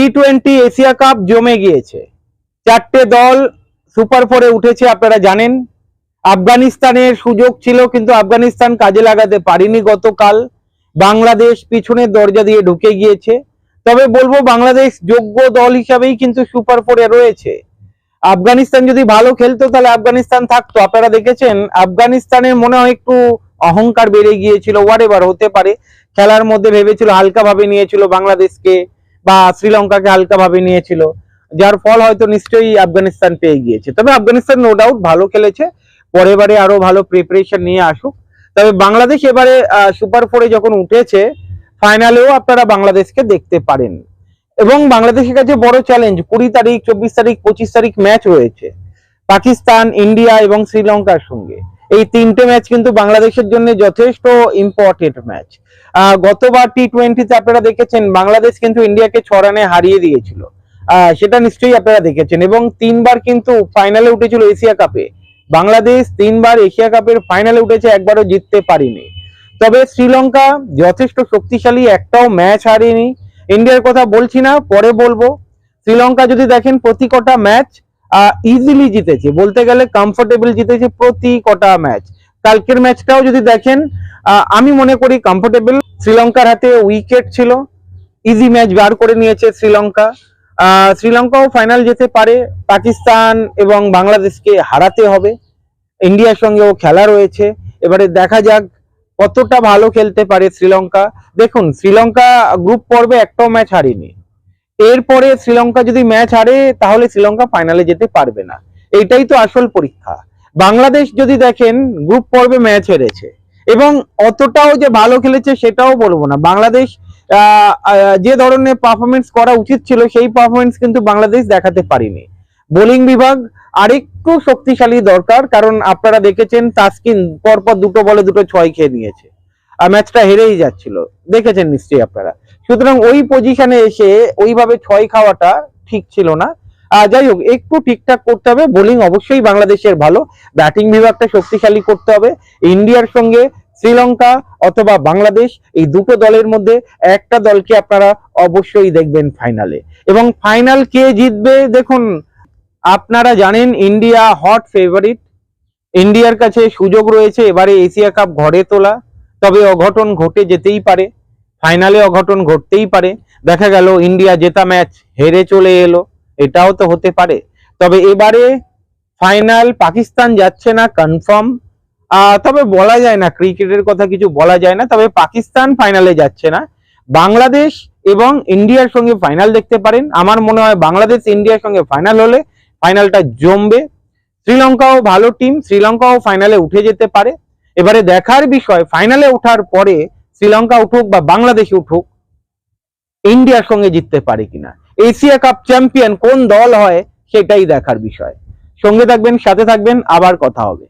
T twenty Asia cup জমে গিয়েছে। চারটে দল সুপার ফোরে উঠেছে, আপনারা জানেন। আফগানিস্তানের সুযোগ ছিল, কিন্তু আফগানিস্তান কাজে লাগাতে পারিনি গতকাল। বাংলাদেশ পিছনের দরজা দিয়ে ঢুকে গিয়েছে। তবে বলব, বাংলাদেশ যোগ্য দল হিসাবেই কিন্তু সুপার ফোরে রয়েছে। আফগানিস্তান যদি ভালো খেলতো, তাহলে আফগানিস্তান থাকতো। আপনারা দেখেছেন, আফগানিস্তানের মনে হয় একটু অহংকার বেড়ে গিয়েছিল। ওয়ার এবার হতে পারে, খেলার মধ্যে ভেবেছিল হালকা ভাবে নিয়েছিল বাংলাদেশকে। বা শ্রীলঙ্কাকে হালকা ভাবে নিয়েছিল, যার ফল হয়তো নিশ্চয়ই আফগানিস্তান পেয়ে গিয়েছে। তবে আফগানিস্তান নো ডাউট ভালো খেলেছে, পরের বারে আরও ভালো প্রিপারেশন নিয়ে আসুক। তবে বাংলাদেশ এবারে সুপার ফোরে যখন উঠেছে ফাইনালেও আপনারা বাংলাদেশকে দেখতে পারেন। এবং বাংলাদেশের কাছে বড় চ্যালেঞ্জ কুড়ি তারিখ, চব্বিশ তারিখ, পঁচিশ তারিখ ম্যাচ রয়েছে, পাকিস্তান, ইন্ডিয়া এবং শ্রীলঙ্কার সঙ্গে। এই তিনটে ম্যাচ কিন্তু বাংলাদেশের জন্য যথেষ্ট ইম্পর্টেন্ট ম্যাচ গতবার টি টোয়েন্টিতে আপনারা দেখেছেন বাংলাদেশ কিন্তু ইন্ডিয়াকে ছ রানে হারিয়ে দিয়েছিল। সেটা নিশ্চয়ই আপনারা দেখেছেন এবং তিনবার কিন্তু ফাইনালে উঠেছিল এশিয়া কাপে বাংলাদেশ তিনবার এশিয়া কাপের ফাইনালে উঠেছে, একবারও জিততে পারিনি। তবে শ্রীলঙ্কা যথেষ্ট শক্তিশালী, একটাও ম্যাচ হারেনি। ইন্ডিয়ার কথা বলছি না, পরে বলব। শ্রীলঙ্কা যদি দেখেন প্রতি কটা ম্যাচ ইজিলি জিতেছে। বলতে গেলে কমফোর্টেবল জিতেছে প্রতি কটা ম্যাচ কালকের ম্যাচটাও যদি দেখেন আমি মনে করি কমফোর্টেবল শ্রীলঙ্কার হাতে উইকেট ছিল। ইজি ম্যাচ বার করে নিয়েছে শ্রীলঙ্কা। শ্রীলঙ্কাও ফাইনাল যেতে পারে। পাকিস্তান এবং বাংলাদেশকে হারাতে হবে। ইন্ডিয়ার সঙ্গেও খেলা রয়েছে। এবারে দেখা যাক কতটা ভালো খেলতে পারে শ্রীলঙ্কা। দেখুন, শ্রীলঙ্কা গ্রুপ পর্বে একটাও ম্যাচ হারেনি। এরপরে শ্রীলঙ্কা যদি ম্যাচ হারে, তাহলে শ্রীলঙ্কা ফাইনালে যেতে পারবে না। এইটাই তো আসল পরীক্ষা। বাংলাদেশ যদি দেখেন গ্রুপ পর্বে ম্যাচ হেরেছে। এবং অতটাও যে ভালো খেলেছে, সেটাও বলব না। বাংলাদেশ যে ধরনের পারফরমেন্স করা উচিত ছিল, সেই পারফরমেন্স কিন্তু বাংলাদেশ দেখাতে পারিনি। বোলিং বিভাগ আরেকটু শক্তিশালী দরকার, কারণ আপনারা দেখেছেন, তাস্কিন পরপর দুটো বলে দুটো ছয় খেয়ে নিয়েছে। ম্যাচটা হেরেই যাচ্ছিল। দেখেছেন নিশ্চয়ই আপনারা। সুতরাং ওই পজিশনে এসে ওইভাবে ছয় খাওয়াটা ঠিক ছিল না। আহ, যাই হোক একটু ঠিকঠাক করতে হবে। বোলিং অবশ্যই বাংলাদেশের ভালো। ব্যাটিং বিভাগটা শক্তিশালী করতে হবে। ইন্ডিয়ার সঙ্গে শ্রীলঙ্কা অথবা বাংলাদেশ এই দুটো দলের মধ্যে একটা দলকে আপনারা অবশ্যই দেখবেন ফাইনালে এবং ফাইনাল কে জিতবে দেখুন আপনারা জানেন ইন্ডিয়া হট ফেভারিট ইন্ডিয়ার কাছে সুযোগ রয়েছে এবারে এশিয়া কাপ ঘরে তোলা। তবে অঘটন ঘটে যেতেই পারে। ফাইনালে অঘটন ঘটতেই পারে। দেখা গেল ইন্ডিয়া জেতা ম্যাচ হেরে চলে এলো। এটাও তো হতে পারে। তবে এবারে ফাইনাল পাকিস্তান যাচ্ছে না কনফার্ম তবে বলা যায় না, ক্রিকেটের কথা কিছু বলা যায় না, তবে পাকিস্তান ফাইনালে যাচ্ছে না। বাংলাদেশ এবং ইন্ডিয়ার সঙ্গে ফাইনাল দেখতে পারেন। আমার মনে হয় বাংলাদেশ ইন্ডিয়ার সঙ্গে ফাইনাল হলে ফাইনালটা জমবে। শ্রীলঙ্কাও ভালো টিম শ্রীলঙ্কাও ফাইনালে উঠে যেতে পারে। এবারে দেখার বিষয় ফাইনালে ওঠার পরে শ্রীলঙ্কা উঠুক বা বাংলাদেশ উঠুক, ইন্ডিয়ার সঙ্গে জিততে পারে কিনা? এশিয়া কাপ চ্যাম্পিয়ন কোন দল হয়, সেটাই দেখার বিষয়। সঙ্গে থাকবেন, সাথে থাকবেন, আবার কথা হবে।